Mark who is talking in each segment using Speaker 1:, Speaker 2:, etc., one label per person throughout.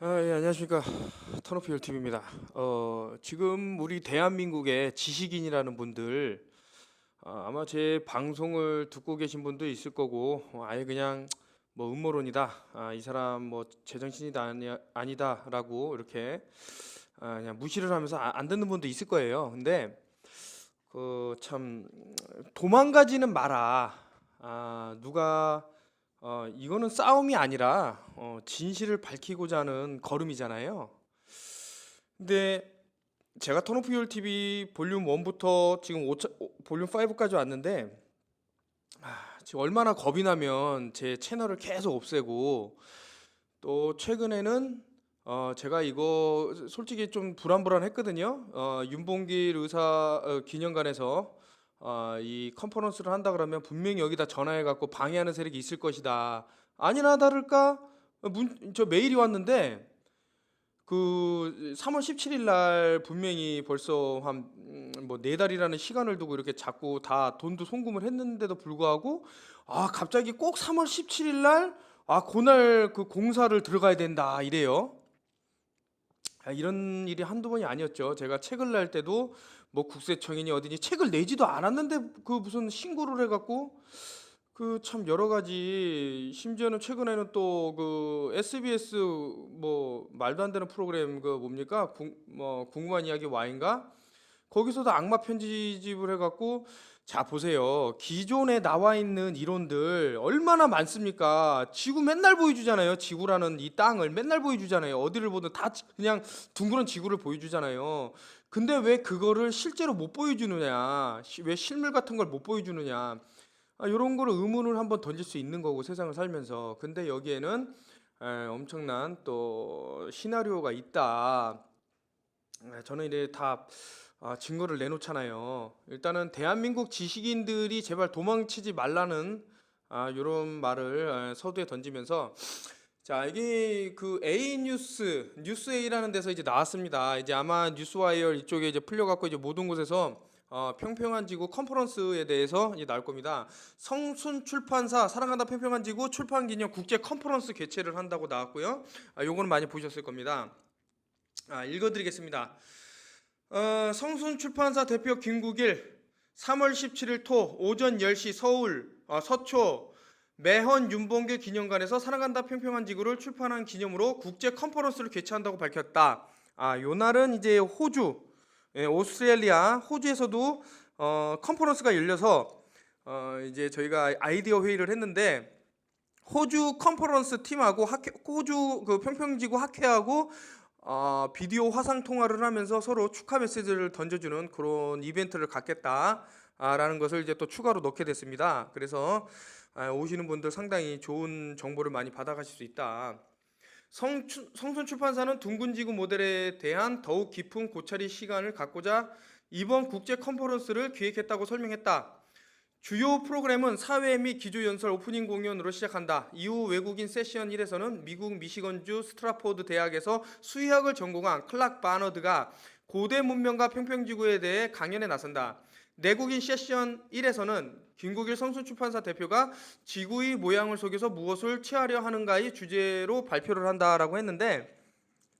Speaker 1: 아, 예, 안녕하십니까. 턴오프 TV입니다. 어, 지금 우리 대한민국의 지식인이라는 분들 어, 아마 제 방송을 듣고 계신 분도 있을 거고 어, 아예 그냥 뭐 음모론이다. 아, 이 사람 뭐 제정신이다 아니, 아니다라고 이렇게 아, 그냥 무시를 하면서 아- 안 듣는 분도 있을 거예요. 근데 그 참 도망가지는 마라. 아, 누가 어, 이거는 싸움이 아니라 어, 진실을 밝히고자 하는 걸음이잖아요. 근데 제가 턴오프율 TV 볼륨 1부터 지금 5, 볼륨 5까지 왔는데 아, 지금 얼마나 겁이 나면 제 채널을 계속 없애고 또 최근에는 어, 제가 이거 솔직히 좀 불안불안했거든요. 어, 윤봉길 의사 어, 기념관에서 어, 이 컨퍼런스를 한다 그러면 분명히 여기다 전화해 갖고 방해하는 세력이 있을 것이다. 아니나 다를까 문, 저 메일이 왔는데 그 3월 17일 날 분명히 벌써 한 뭐 네 달이라는 시간을 두고 이렇게 자꾸 다 돈도 송금을 했는데도 불구하고 아 갑자기 꼭 3월 17일 날 아 그날 그 공사를 들어가야 된다 이래요. 아, 이런 일이 한두 번이 아니었죠. 제가 책을 낼 때도 뭐 국세청이니 어디니 책을 내지도 않았는데 그 무슨 신고를 해갖고 그 참 여러 가지 심지어는 최근에는 또 그 SBS 뭐 말도 안 되는 프로그램 그 뭡니까 궁, 뭐 궁금한 이야기 와인가 거기서도 악마 편집을 해갖고 자 보세요. 기존에 나와 있는 이론들 얼마나 많습니까? 지구 맨날 보여주잖아요. 지구라는 이 땅을 맨날 보여주잖아요. 어디를 보든 다 지- 그냥 둥그런 지구를 보여주잖아요. 근데 왜 그거를 실제로 못 보여주느냐? 시- 왜 실물 같은 걸 못 보여주느냐? 아, 이런 거를 의문을 한번 던질 수 있는 거고 세상을 살면서. 근데 여기에는 에, 엄청난 또 시나리오가 있다. 에, 저는 이제 다 아, 증거를 내놓잖아요 일단은 대한민국 지식인들이 제발 도망치지 말라는 아, 이런 말을 에, 서두에 던지면서 자 이게 그 A 뉴스 뉴스 A라는 데서 이제 나왔습니다 이제 아마 뉴스와이어 이쪽에 이제 풀려갖고 이제 모든 곳에서 어, 평평한 지구 컨퍼런스에 대해서 이제 나올 겁니다. 성순 출판사 사랑한다 평평한 지구 출판 기념 국제 컨퍼런스 개최를 한다고 나왔고요. 아, 요거는 많이 보셨을 겁니다. 아, 읽어드리겠습니다. 어, 성순 출판사 대표 김국일 3월 17일 토 오전 10시 서울 어, 서초 매헌 윤봉길 기념관에서 사랑한다 평평한 지구를 출판한 기념으로 국제 컨퍼런스를 개최한다고 밝혔다. 아, 요 날은 이제 호주 예, 오스트레일리아, 호주에서도 어, 컨퍼런스가 열려서 어, 이제 저희가 아이디어 회의를 했는데 호주 컨퍼런스 팀하고 학회, 호주 그 평평지구 학회하고 어, 비디오 화상 통화를 하면서 서로 축하 메시지를 던져주는 그런 이벤트를 갖겠다라는 것을 이제 또 추가로 넣게 됐습니다. 그래서 아, 오시는 분들 상당히 좋은 정보를 많이 받아가실 수 있다. 성, 성순 출판사는 둥근지구 모델에 대한 더욱 깊은 고찰의 시간을 갖고자 이번 국제 컨퍼런스를 기획했다고 설명했다. 주요 프로그램은 사회 및 기조연설 오프닝 공연으로 시작한다. 이후 외국인 세션 1에서는 미국 미시건주 스트라포드 대학에서 수의학을 전공한 클락 바너드가 고대 문명과 평평지구에 대해 강연에 나선다. 내국인 세션 1에서는 김국일 성순출판사 대표가 지구의 모양을 속여서 무엇을 취하려 하는가의 주제로 발표를 한다라고 했는데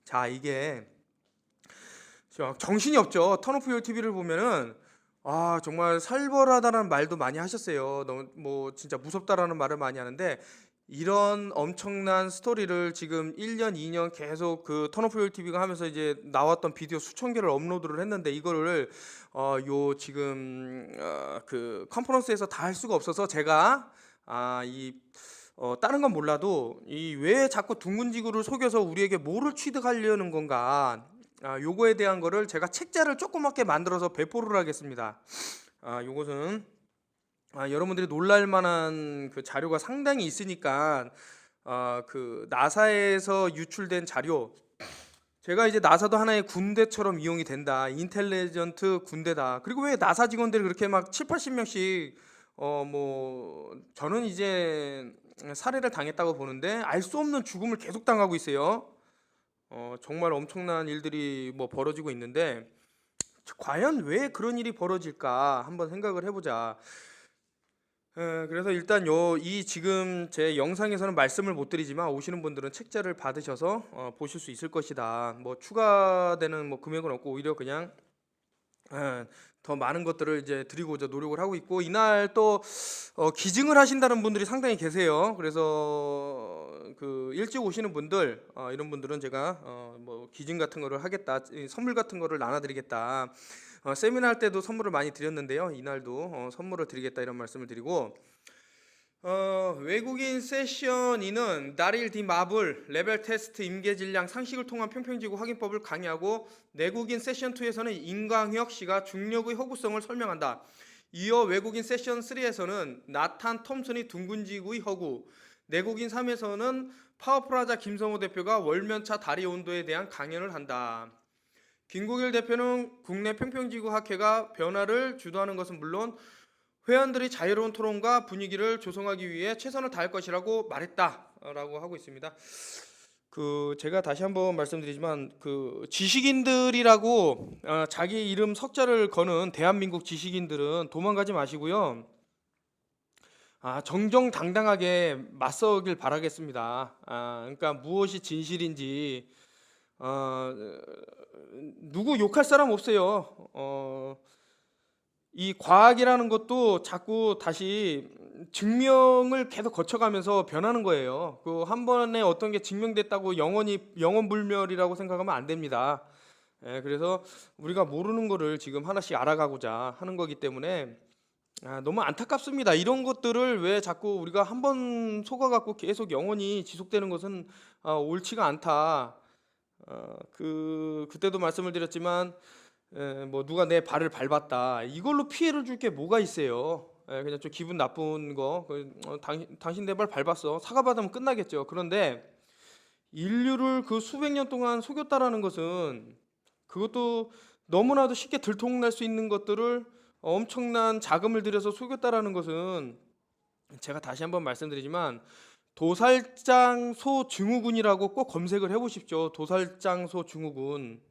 Speaker 1: 자 이게 저 정신이 없죠 턴오프 TV를 보면은 아 정말 살벌하다는 말도 많이 하셨어요. 너무 뭐 진짜 무섭다라는 말을 많이 하는데 이런 엄청난 스토리를 지금 1년 2년 계속 그 턴오프 TV가 하면서 이제 나왔던 비디오 수천 개를 업로드를 했는데 이거를 어 요 지금 어, 그 컨퍼런스에서 다 할 수가 없어서 제가 아 이 어, 다른 건 몰라도 이 왜 자꾸 둥근 지구를 속여서 우리에게 뭐를 취득하려는 건가 아, 요거에 대한 거를 제가 책자를 조그맣게 만들어서 배포를 하겠습니다. 아, 요것은 아, 여러분들이 놀랄 만한 그 자료가 상당히 있으니까 아, 그 나사에서 유출된 자료 제가 이제 나사도 하나의 군대처럼 이용이 된다. 인텔리전트 군대다. 그리고 왜 나사 직원들이 그렇게 막 7, 80명씩 어 뭐 저는 이제 살해를 당했다고 보는데 알 수 없는 죽음을 계속 당하고 있어요. 어 정말 엄청난 일들이 뭐 벌어지고 있는데 과연 왜 그런 일이 벌어질까 한번 생각을 해보자. 에, 그래서 일단 요 이 지금 제 영상에서는 말씀을 못 드리지만 오시는 분들은 책자를 받으셔서 어, 보실 수 있을 것이다. 뭐 추가되는 뭐 금액은 없고 오히려 그냥 에, 더 많은 것들을 이제 드리고자 노력을 하고 있고 이날 또 어, 기증을 하신다는 분들이 상당히 계세요. 그래서 그 일찍 오시는 분들 어, 이런 분들은 제가 어, 뭐 기증 같은 거를 하겠다, 이 선물 같은 거를 나눠드리겠다. 어, 세미나 할 때도 선물을 많이 드렸는데요. 이날도 어, 선물을 드리겠다 이런 말씀을 드리고 어, 외국인 세션 2는 나릴 디 마블 레벨 테스트 임계 질량 상식을 통한 평평지구 확인법을 강의하고 내국인 세션 2에서는 임광혁 씨가 중력의 허구성을 설명한다. 이어 외국인 세션 3에서는 나탄 톰슨이 둥근 지구의 허구, 내국인 3에서는 파워프라자 김성호 대표가 월면차 다리 온도에 대한 강연을 한다. 김국일 대표는 국내 평평지구 학회가 변화를 주도하는 것은 물론 회원들이 자유로운 토론과 분위기를 조성하기 위해 최선을 다할 것이라고 말했다라고 하고 있습니다. 그 제가 다시 한번 말씀드리지만 그 지식인들이라고 어, 자기 이름 석자를 거는 대한민국 지식인들은 도망가지 마시고요. 아, 정정당당하게 맞서길 바라겠습니다. 아, 그러니까 무엇이 진실인지 어, 누구 욕할 사람 없어요. 어, 이 과학이라는 것도 자꾸 다시 증명을 계속 거쳐가면서 변하는 거예요. 그 한 번에 어떤 게 증명됐다고 영원히 영원 불멸이라고 생각하면 안 됩니다. 예, 그래서 우리가 모르는 거를 지금 하나씩 알아가고자 하는 거기 때문에 아, 너무 안타깝습니다. 이런 것들을 왜 자꾸 우리가 한 번 속아갖고 계속 영원히 지속되는 것은 아, 옳지가 않다. 어, 그 그때도 말씀을 드렸지만 에, 뭐 누가 내 발을 밟았다. 이걸로 피해를 줄 게 뭐가 있어요? 에, 그냥 좀 기분 나쁜 거. 그, 어, 당신, 당신 내 발 밟았어. 사과 받으면 끝나겠죠. 그런데 인류를 그 수백 년 동안 속였다라는 것은 그것도 너무나도 쉽게 들통날 수 있는 것들을 엄청난 자금을 들여서 속였다라는 것은 제가 다시 한번 말씀드리지만 도살장소 증후군이라고 꼭 검색을 해보십시오. 도살장소 증후군.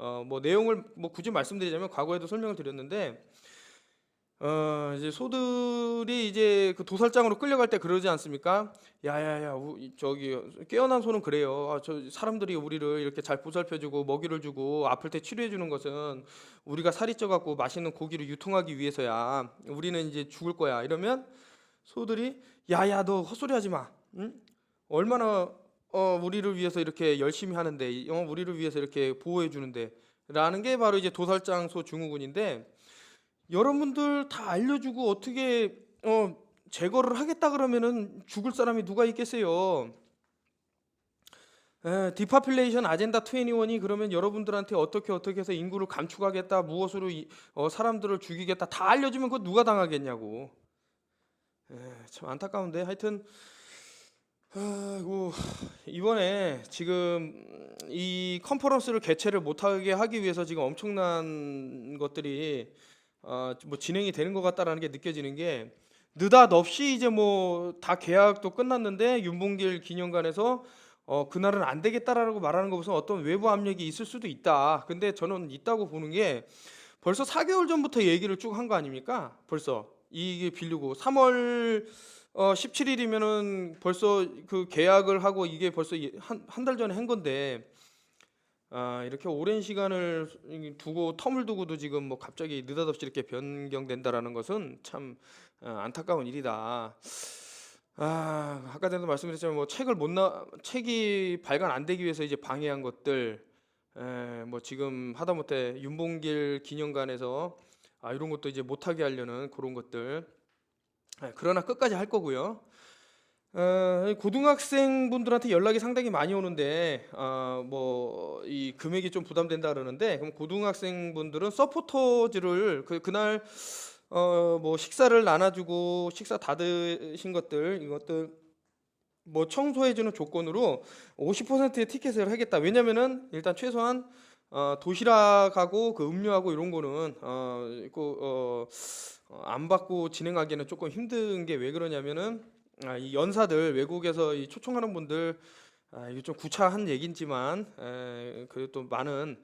Speaker 1: 어, 뭐 내용을 뭐 굳이 말씀드리자면 과거에도 설명을 드렸는데 어, 이제 소들이 이제 그 도살장으로 끌려갈 때 그러지 않습니까? 야야야, 우- 이- 저기 깨어난 소는 그래요. 아, 저 사람들이 우리를 이렇게 잘 보살펴주고 먹이를 주고 아플 때 치료해 주는 것은 우리가 살이 쪄갖고 맛있는 고기를 유통하기 위해서야. 우리는 이제 죽을 거야. 이러면 소들이 야야, 너 헛소리하지 마. 응? 얼마나 어, 우리를 위해서 이렇게 열심히 하는데, 어, 우리를 위해서 이렇게 보호해 주는데, 라는 게 바로 이제 도살장소 증후군인데, 여러분들 다 알려주고 어떻게 어, 제거를 하겠다 그러면은 죽을 사람이 누가 있겠어요? 에, 디파퓰레이션 아젠다 21이 그러면 여러분들한테 어떻게 어떻게 해서 인구를 감축하겠다, 무엇으로 이, 어, 사람들을 죽이겠다 다 알려주면 그거 누가 당하겠냐고. 에, 참 안타까운데 하여튼 아이고 이번에 지금 이 컨퍼런스를 개최를 못하게 하기 위해서 지금 엄청난 것들이 어, 뭐 진행이 되는 것 같다라는 게 느껴지는 게 느닷없이 이제 뭐 다 계약도 끝났는데 윤봉길 기념관에서 어, 그날은 안 되겠다라고 말하는 거 보면 어떤 외부 압력이 있을 수도 있다. 근데 저는 있다고 보는 게 벌써 4개월 전부터 얘기를 쭉 한 거 아닙니까? 벌써 이게 빌리고 3월 어, 17일이면은 벌써 그 계약을 하고 이게 벌써 한 한 달 전에 한 건데 아, 이렇게 오랜 시간을 두고 텀을 두고도 지금 뭐 갑자기 느닷없이 이렇게 변경된다라는 것은 참 어, 안타까운 일이다. 아, 아까 전에도 말씀드렸지만 뭐 책을 못 나, 책이 발간 안 되기 위해서 이제 방해한 것들, 에, 뭐 지금 하다못해 윤봉길 기념관에서 아, 이런 것도 이제 못하게 하려는 그런 것들. 에, 그러나 끝까지 할 거고요. 어, 고등학생 분들한테 연락이 상당히 많이 오는데 어, 뭐이 금액이 좀 부담된다 그러는데 그럼 고등학생 분들은 서포터즈를 그 그날 어, 뭐 식사를 나눠주고 식사 다 드신 것들 이것들 뭐 청소해주는 조건으로 50%의 티켓을 하겠다. 왜냐면은 일단 최소한 어, 도시락하고 그 음료하고 이런 거는 어, 그, 어, 어, 안 받고 진행하기에는 조금 힘든 게 왜 그러냐면은 아, 이 연사들 외국에서 이 초청하는 분들 아, 이게 좀 구차한 얘기지만 에, 그래도 또 많은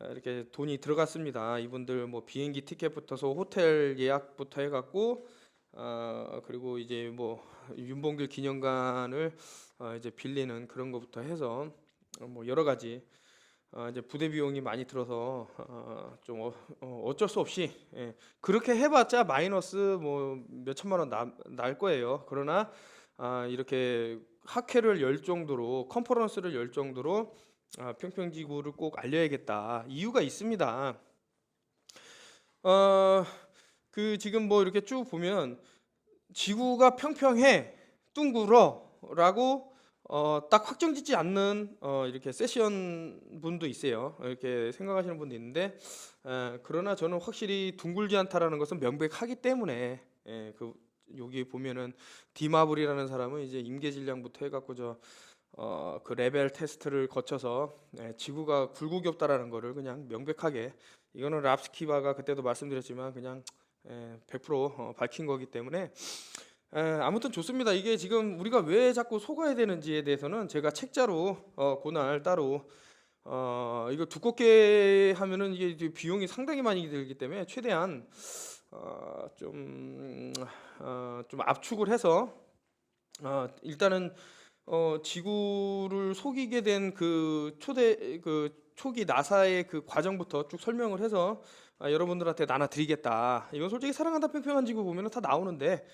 Speaker 1: 에, 이렇게 돈이 들어갔습니다. 이분들 뭐 비행기 티켓부터서 호텔 예약부터 해갖고 어, 그리고 이제 뭐 윤봉길 기념관을 어, 이제 빌리는 그런 것부터 해서 어, 뭐 여러 가지 어, 이제 부대 비용이 많이 들어서 어, 좀 어, 어, 어쩔 수 없이 예, 그렇게 해봤자 마이너스 뭐 몇 천만 원날 거예요. 그러나 아, 이렇게 학회를 열 정도로 컨퍼런스를 열 정도로 아, 평평지구를 꼭 알려야겠다 이유가 있습니다. 어, 그 지금 뭐 이렇게 쭉 보면 지구가 평평해 둥그러라고 어, 딱 확정 짓지 않는 어, 이렇게 세션 분도 있어요. 이렇게 생각하시는 분도 있는데 에, 그러나 저는 확실히 둥글지 않다라는 것은 명백하기 때문에 예, 그 여기 보면은 디마블이라는 사람은 이제 임계 질량부터 해갖고 저 어, 그 레벨 테스트를 거쳐서 예, 지구가 굴곡이 없다라는 거를 그냥 명백하게 이거는 랍스키바가 그때도 말씀드렸지만 그냥 예, 100% 어, 밝힌 거기 때문에 에, 아무튼 좋습니다. 이게 지금 우리가 왜 자꾸 속아야 되는지에 대해서는 제가 책자로 어, 그날 따로 어, 이거 두껍게 하면은 이게 비용이 상당히 많이 들기 때문에 최대한 어, 좀, 어, 좀 압축을 해서 어, 일단은 어, 지구를 속이게 된 그 초대 그 초기 나사의 그 과정부터 쭉 설명을 해서 아, 여러분들한테 나눠 드리겠다. 이건 솔직히 사랑한다 평평한 지구 보면은 다 나오는데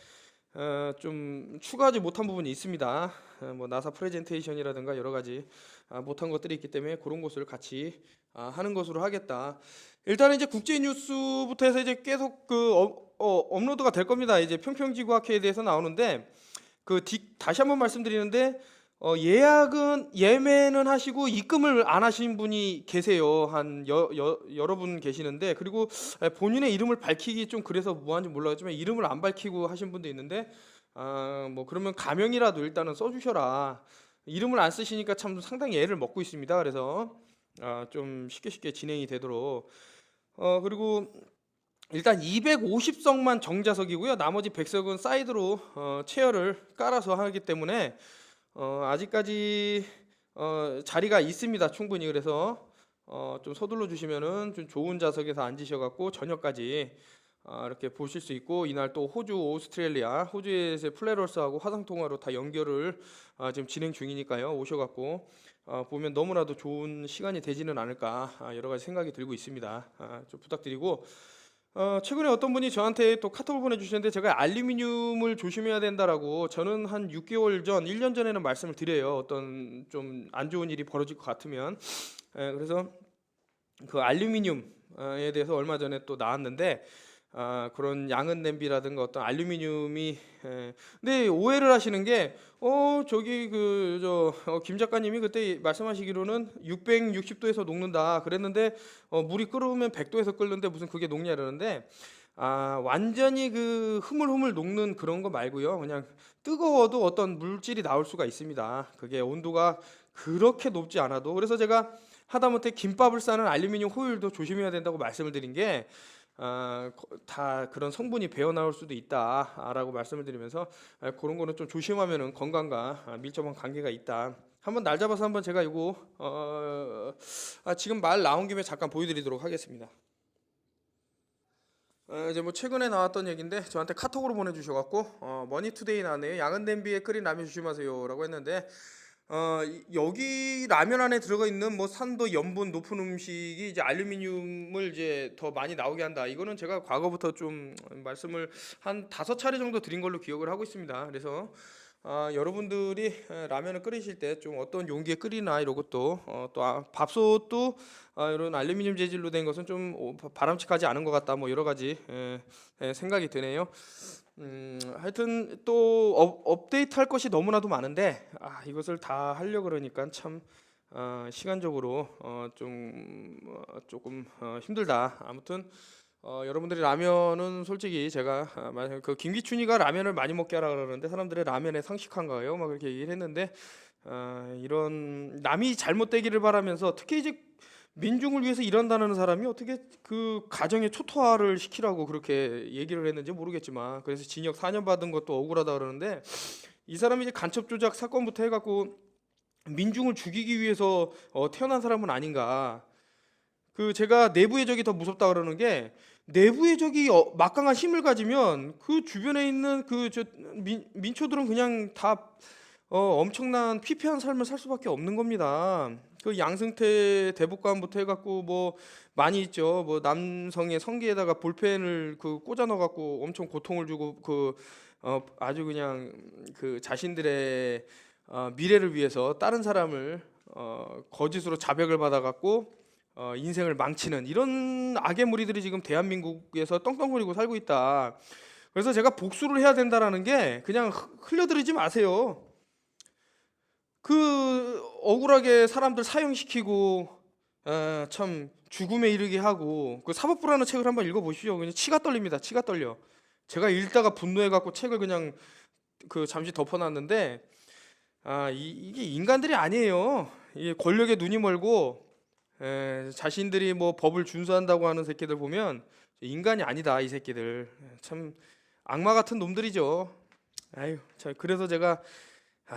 Speaker 1: 어, 좀 추가하지 못한 부분이 있습니다. 어, 뭐 나사 프레젠테이션이라든가 여러 가지 아, 못한 것들이 있기 때문에 그런 것을 같이 아, 하는 것으로 하겠다. 일단은 이제 국제 뉴스부터 해서 이제 계속 그 업, 어, 업로드가 될 겁니다. 이제 평평지구학회에 대해서 나오는데 그 디, 다시 한번 말씀드리는데 어, 예약은 예매는 하시고 입금을 안 하신 분이 계세요. 한 여, 여, 여러 분 계시는데 그리고 에, 본인의 이름을 밝히기 좀 그래서 뭐하는지 몰라지만 이름을 안 밝히고 하신 분도 있는데 아, 뭐 그러면 가명이라도 일단은 써주셔라. 이름을 안 쓰시니까 참 상당히 애를 먹고 있습니다. 그래서 아, 좀 쉽게 쉽게 진행이 되도록 어 그리고 일단 250석만 정자석이고요. 나머지 100석은 사이드로 어, 체어를 깔아서 하기 때문에 어, 아직까지 어, 자리가 있습니다. 충분히 그래서 어, 좀 서둘러 주시면은 좀 좋은 좌석에서 앉으셔 갖고 저녁까지 아, 이렇게 보실 수 있고 이날 또 호주, 오스트레일리아, 호주에서 플레러스하고 화상 통화로 다 연결을 아, 지금 진행 중이니까요. 오셔 갖고 어, 보면 너무나도 좋은 시간이 되지는 않을까 아, 여러 가지 생각이 들고 있습니다. 아, 좀 부탁드리고 어, 최근에 어떤 분이 저한테 또 카톡을 보내주셨는데 제가 알루미늄을 조심해야 된다라고 저는 한 6개월 전, 1년 전에는 말씀을 드려요. 어떤 좀 안 좋은 일이 벌어질 것 같으면 에, 그래서 그 알루미늄에 대해서 얼마 전에 또 나왔는데 아, 그런 양은 냄비라든가 어떤 알루미늄이 에, 근데 오해를 하시는 게 어 저기 그 저 김 작가님이 그때 말씀하시기로는 660도에서 녹는다 그랬는데 어, 물이 끓으면 100도에서 끓는데 무슨 그게 녹냐 그러는데 아 완전히 그 흐물흐물 녹는 그런 거 말고요. 그냥 뜨거워도 어떤 물질이 나올 수가 있습니다. 그게 온도가 그렇게 높지 않아도. 그래서 제가 하다못해 김밥을 싸는 알루미늄 호일도 조심해야 된다고 말씀을 드린 게 다 그런 성분이 배어 나올 수도 있다라고 말씀을 드리면서 아, 그런 거는 좀 조심하면은 건강과 아, 밀접한 관계가 있다. 한번 날 잡아서 한번 제가 이거 어, 아, 지금 말 나온 김에 잠깐 보여드리도록 하겠습니다. 어, 이제 뭐 최근에 나왔던 얘기인데 저한테 카톡으로 보내주셔갖고 어, 머니투데이 나왔네요. 양은 냄비에 끓인 라면 조심하세요라고 했는데 어, 이- 여기 라면 안에 들어가 있는 뭐 산도 염분 높은 음식이 이제 알루미늄을 이제 더 많이 나오게 한다. 이거는 제가 과거부터 좀 말씀을 한 다섯 차례 정도 드린 걸로 기억을 하고 있습니다. 그래서 아, 여러분들이 에, 라면을 끓이실 때 좀 어떤 용기에 끓이나 이런 것도 어, 또 아, 밥솥도 아, 이런 알루미늄 재질로 된 것은 좀 바람직하지 않은 것 같다. 뭐 여러 가지 에, 에, 생각이 드네요. 음, 하여튼 또 업, 업데이트 할 것이 너무나도 많은데 아, 이것을 다 하려 그러니까 참 어, 시간적으로 어, 좀 어, 조금 어, 힘들다. 아무튼 어, 여러분들이 라면은 솔직히 제가 아, 그 김기춘이가 라면을 많이 먹게 하라 그러는데 사람들의 라면에 상식한가요? 막 그렇게 얘기를 했는데 아, 이런 남이 잘못되기를 바라면서 특히 이제 민중을 위해서 일한다는 사람이 어떻게 그 가정의 초토화를 시키라고 그렇게 얘기를 했는지 모르겠지만 그래서 징역 4년 받은 것도 억울하다 그러는데 이 사람이 이제 간첩 조작 사건부터 해갖고 민중을 죽이기 위해서 어, 태어난 사람은 아닌가 그 제가 내부의 적이 더 무섭다 그러는 게 내부의 적이 어, 막강한 힘을 가지면 그 주변에 있는 그 저 민초들은 그냥 다 어, 엄청난 피폐한 삶을 살 수밖에 없는 겁니다. 그 양승태 대법관부터 해갖고 뭐 많이 있죠. 뭐 남성의 성기에다가 볼펜을 그 꽂아 넣어갖고 엄청 고통을 주고 그 어, 아주 그냥 그 자신들의 어, 미래를 위해서 다른 사람을 어, 거짓으로 자백을 받아갖고 어, 인생을 망치는 이런 악의 무리들이 지금 대한민국에서 떵떵거리고 살고 있다. 그래서 제가 복수를 해야 된다라는 게 그냥 흐- 흘려들이지 마세요. 그 억울하게 사람들 사형시키고 에, 참 죽음에 이르게 하고 그 사법부라는 책을 한번 읽어보시죠. 그냥 치가 떨립니다. 치가 떨려. 제가 읽다가 분노해갖고 책을 그냥 그 잠시 덮어놨는데 아 이, 이게 인간들이 아니에요. 이게 권력에 눈이 멀고 에, 자신들이 뭐 법을 준수한다고 하는 새끼들 보면 인간이 아니다 이 새끼들 참 악마 같은 놈들이죠. 아유, 자 그래서 제가 아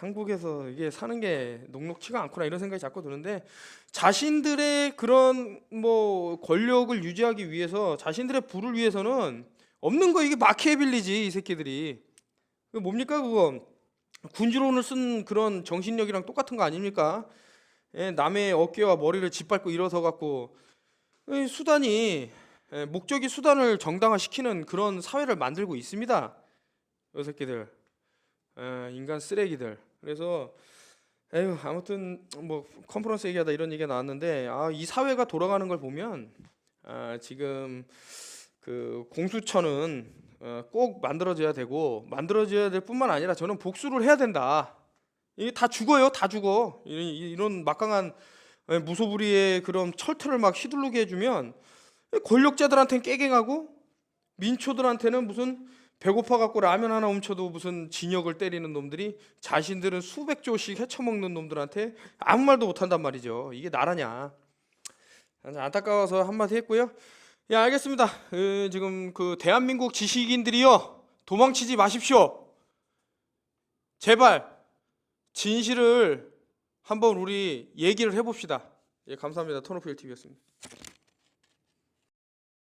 Speaker 1: 한국에서 이게 사는 게 녹록치가 않구나 이런 생각이 자꾸 드는데 자신들의 그런 뭐 권력을 유지하기 위해서 자신들의 부를 위해서는 없는 거 이게 마키애빌리지 이 새끼들이 그 뭡니까 그거 군주론을 쓴 그런 정신력이랑 똑같은 거 아닙니까? 예, 남의 어깨와 머리를 짓밟고 일어서 갖고 이 수단이 예, 목적이 수단을 정당화시키는 그런 사회를 만들고 있습니다. 이 새끼들 예, 인간 쓰레기들. 그래서 에휴 아무튼 뭐 컨퍼런스 얘기하다 이런 얘기가 나왔는데 아, 이 사회가 돌아가는 걸 보면 아, 지금 그 공수처는 어, 꼭 만들어져야 되고 만들어져야 될 뿐만 아니라 저는 복수를 해야 된다. 이게 다 죽어요, 다 죽어. 이런, 이런 막강한 예, 무소불위의 그런 철퇴를 막 휘두르게 해주면 권력자들한테는 깨갱하고 민초들한테는 무슨 배고파 갖고 라면 하나 훔쳐도 무슨 진역을 때리는 놈들이 자신들은 수백 조씩 헤쳐먹는 놈들한테 아무 말도 못한단 말이죠. 이게 나라냐? 안타까워서 한마디 했고요. 예, 알겠습니다. 어, 지금 그 대한민국 지식인들이요 도망치지 마십시오. 제발 진실을 한번 우리 얘기를 해봅시다. 예, 감사합니다. 토노필 TV였습니다.